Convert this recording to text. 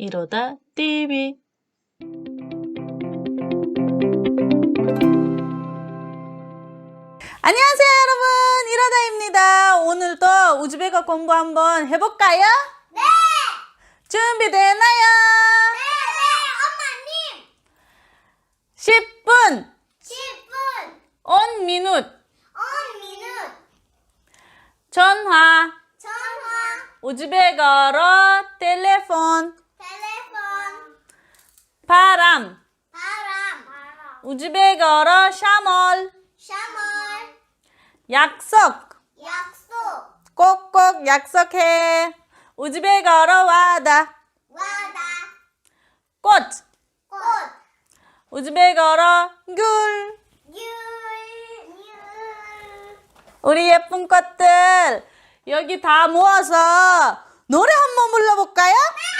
이러다 TV 안녕하세요 여러분. 이라다입니다. 오늘도 우즈베거 공부 한번 해볼까요? 네! 준비되나요? 네, 네, 10분 엄마님! 10분, on minute on minute, 전화! 전화, 우즈베거로 텔레폰 텔레폰, 바람. 바람, 우즈베거로 샤멀. 샤멀, 약속. 약속, 꼭꼭 약속해. 우즈베거로 와다. 와다, 꽃. 꽃, 우즈베거로 귤. 귤, 귤. 우리 예쁜 꽃들 여기 다 모아서 노래 한 번 불러볼까요? 그